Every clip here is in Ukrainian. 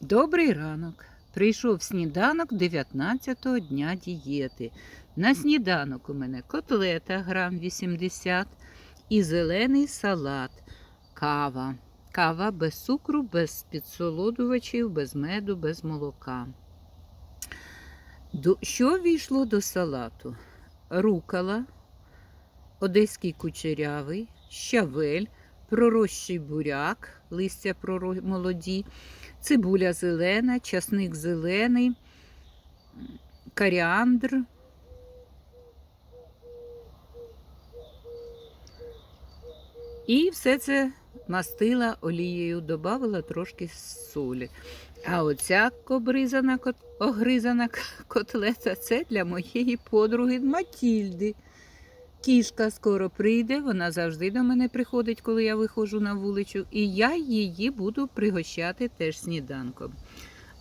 Добрий ранок. Прийшов сніданок 19-го дня дієти. На сніданок у мене котлета грам 80 і зелений салат, кава. Кава без цукру, без підсолодувачів, без меду, без молока. До, що війшло до салату? Рукала, одеський кучерявий, щавель, пророщий буряк, листя молоді, цибуля зелена, часник зелений, коріандр. І все це мастила олією, додавала трошки солі. А оця кобризана, огризана котлета це для моєї подруги Матільди. Кішка скоро прийде, вона завжди до мене приходить, коли я виходжу на вулицю, і я її буду пригощати теж сніданком.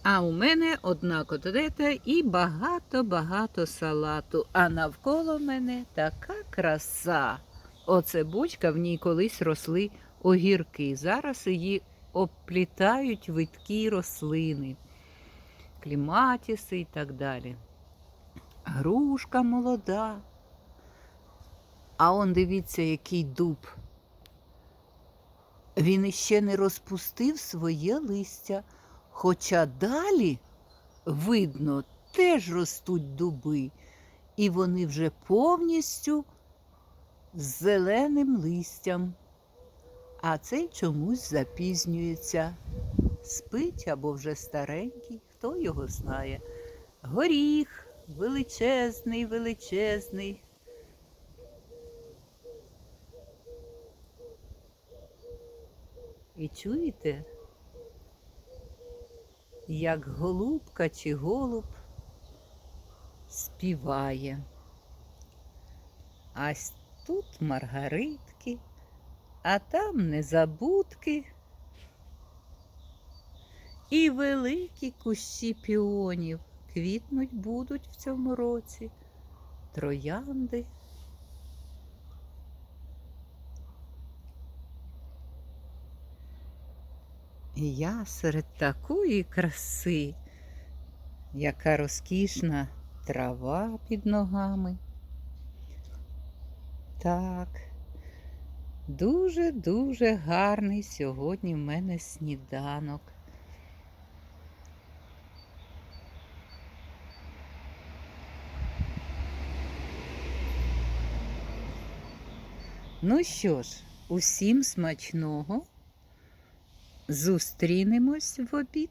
А у мене одна котлета і багато-багато салату. А навколо мене така краса. Оце бочка, в ній колись росли огірки. Зараз її оплітають видкі рослини, кліматіси і так далі. Грушка молода. А он дивіться, який дуб. Він іще не розпустив своє листя, хоча далі, видно, теж ростуть дуби, і вони вже повністю з зеленим листям. А цей чомусь запізнюється. Спить або вже старенький, хто його знає. Горіх величезний, величезний. І чуєте, як голубка чи голуб співає. А тут маргаритки, а там незабудки і великі кущі піонів квітнуть будуть в цьому році, троянди. І я серед такої краси, яка розкішна трава під ногами. Так, дуже-дуже гарний сьогодні в мене сніданок. Ну що ж, усім смачного. Зустрінемось в обід.